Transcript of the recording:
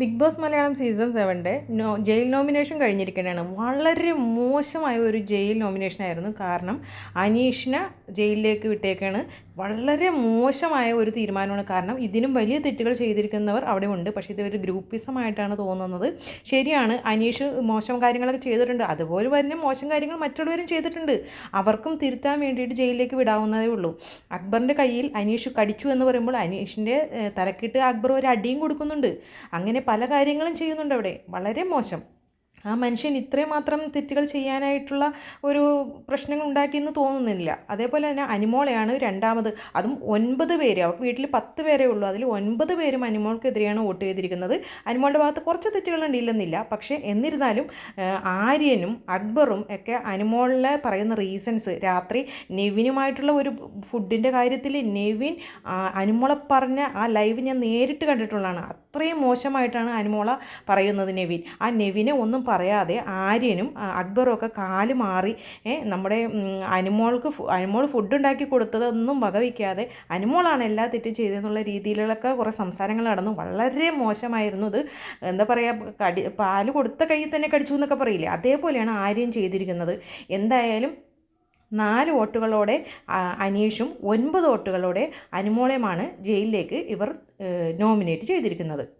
Big Boss Malayalam season സെവന്റെ no jail nomination കഴിഞ്ഞിരിക്കുകയാണ് വളരെ മോശമായ ഒരു ജയിൽ നോമിനേഷൻ ആയിരുന്നു കാരണം അനീഷിനെ ജയിലിലേക്ക് വിട്ടേക്കാണ്. വളരെ മോശമായ ഒരു തീരുമാനമാണ്. കാരണം ഇതിനും വലിയ തെറ്റുകൾ ചെയ്തിരിക്കുന്നവർ അവിടെ ഉണ്ട് പക്ഷേ ഇത് ഒരു ഗ്രൂപ്പിസമായിട്ടാണ് തോന്നുന്നത്. ശരിയാണ് അനീഷ് മോശം കാര്യങ്ങളൊക്കെ ചെയ്തിട്ടുണ്ട്. അതുപോലെ വരുന്ന മോശം കാര്യങ്ങൾ മറ്റുള്ളവരും ചെയ്തിട്ടുണ്ട്. അവർക്കും തിരുത്താൻ വേണ്ടിയിട്ട് ജയിലിലേക്ക് വിടാവുന്നതേ ഉള്ളൂ. അക്ബറിന്റെ കയ്യിൽ അനീഷ് കടിച്ചു എന്ന് പറയുമ്പോൾ അനീഷിന്റെ തലക്കിട്ട് അക്ബർ ഒരു അടിയും കൊടുക്കുന്നുണ്ട്. അങ്ങനെ പല കാര്യങ്ങളും ചെയ്യുന്നുണ്ട് അവിടെ. വളരെ മോശം. ആ മനുഷ്യൻ ഇത്രയും മാത്രം തെറ്റുകൾ ചെയ്യാനായിട്ടുള്ള ഒരു പ്രശ്നങ്ങൾ ഉണ്ടാക്കിയെന്ന് തോന്നുന്നില്ല. അതേപോലെ തന്നെ അനിമോളെയാണ് രണ്ടാമത്. അതും ഒൻപത് പേര്. അവർക്ക് വീട്ടിൽ പത്ത് പേരേ ഉള്ളൂ. അതിൽ ഒൻപത് പേരും അനിമോൾക്കെതിരെയാണ് വോട്ട് ചെയ്തിരിക്കുന്നത്. അനിമോളുടെ ഭാഗത്ത് കുറച്ച് തെറ്റുകളുണ്ട് ഇല്ലെന്നില്ല പക്ഷേ എന്നിരുന്നാലും ആര്യനും അക്ബറും ഒക്കെ അനിമോളിലെ പറയുന്ന റീസൺസ് രാത്രി നെവിനുമായിട്ടുള്ള ഒരു ഫുഡിന്റെ കാര്യത്തിൽ നെവിൻ അനിമോളെ പറഞ്ഞ ആ ലൈവ് ഞാൻ നേരിട്ട് കണ്ടിട്ടുള്ളതാണ്. അത്രയും മോശമായിട്ടാണ് അനുമോള പറയുന്നത് നെവിൻ. ആ നെവിനെ ഒന്നും പറയാതെ ആര്യനും അക്ബറും ഒക്കെ കാൽ മാറി നമ്മുടെ അനുമോൾക്ക് അനിമോൾ ഫുഡ് ഉണ്ടാക്കി കൊടുത്തതൊന്നും വകവയ്ക്കാതെ അനുമോളാണ് എല്ലാ തെറ്റും ചെയ്തതെന്നുള്ള രീതിയിലൊക്കെ കുറേ സംസാരങ്ങൾ നടന്നു. വളരെ മോശമായിരുന്നു ഇത്. എന്താ പറയുക കടി പാൽ കൊടുത്ത കയ്യിൽ തന്നെ കടിച്ചു എന്നൊക്കെ പറയില്ലേ? അതേപോലെയാണ് ആര്യം ചെയ്തിരിക്കുന്നത്. എന്തായാലും നാല് വോട്ടുകളോടെ അനീഷും ഒൻപത് വോട്ടുകളോടെ അനുമോളയുമാണ് ജയിലിലേക്ക് ഇവർ നോമിനേറ്റ് ചെയ്തിരിക്കുന്നത്.